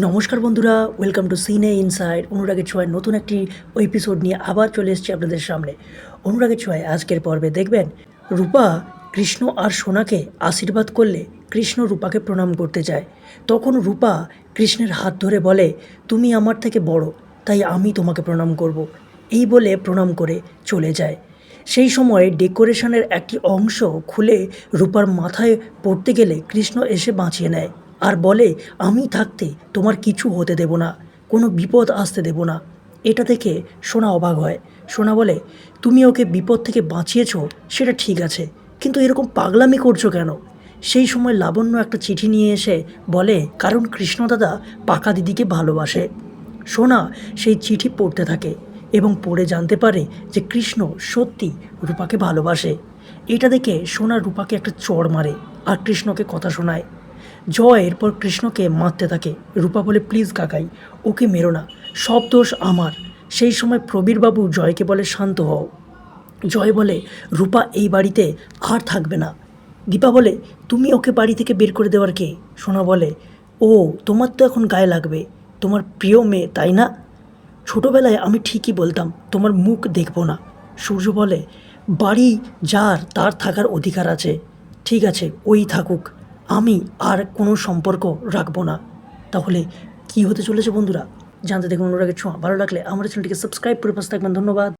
নমস্কার বন্ধুরা welcome to সিনে ইনসাইড অনুরাগের ছোঁয়ায় নতুন একটি এপিসোড নিয়ে আবার চলে এসেছি আপনাদের সামনে। অনুরাগের ছোঁয়ায় আজকের পর্বে দেখবেন, রূপা কৃষ্ণ আর সোনাকে আশীর্বাদ করলে কৃষ্ণ রূপাকে প্রণাম করতে যায়। তখন রূপা কৃষ্ণের হাত ধরে বলে, তুমি আমার থেকে বড়, তাই আমি তোমাকে প্রণাম করব। এই বলে প্রণাম করে চলে যায়। সেই সময় ডেকোরেশনের একটি অংশ খুলে রূপার মাথায় পড়তে গেলে কৃষ্ণ এসে বাঁচিয়ে নেয়। আর বলে, আমি থাকতে তোমার কিছু হতে দেব না, কোনো বিপদ আসতে দেব না। এটা দেখে সোনা অবাক হয়। সোনা বলে, তুমি ওকে বিপদ থেকে বাঁচিয়েছো, সেটা ঠিক আছে, কিন্তু এরকম পাগলামি করছ কেন? সেই সময় লাবণ্য একটা চিঠি নিয়ে এসে বলে, কারণ কৃষ্ণদাদা পাকা দিদিকে ভালোবাসে। সোনা সেই চিঠি পড়তে থাকে এবং পড়ে জানতে পারে যে কৃষ্ণ সত্যি রূপাকে ভালোবাসে। এটা দেখে সোনা রূপাকে একটা চড় মারে আর কৃষ্ণকে কথা শোনায়। জয় এরপর কৃষ্ণকে মারতে থাকে। রূপা বলে, প্লিজ কাকাই, ওকে মেরো না, সব দোষ আমার। সেই সময় প্রবীরবাবু জয়কে বলে, শান্ত হও। জয় বলে, রূপা এই বাড়িতে আর থাকবে না। দীপা বলে, তুমি ওকে বাড়ি থেকে বের করে দেওয়ার কে? সোনা বলে, ও, তোমার তো এখন গায়ে লাগবে, তোমার প্রিয় মেয়ে, তাই না? ছোটবেলায় আমি ঠিকই বলতাম, তোমার মুখ দেখব না। সূর্য বলে, বাড়ি যার, তার থাকার অধিকার আছে। ঠিক আছে, ওই থাকুক। আমি আর কোনো সম্পর্ক রাখব না। তাহলে কি হতে চলেছে বন্ধুরা? জানতে দেখুন অনুরাগের ছোঁয়া। ভালো লাগলে আমার চ্যানেলটিকে সাবস্ক্রাইব করে পাশে থাকবেন। ধন্যবাদ।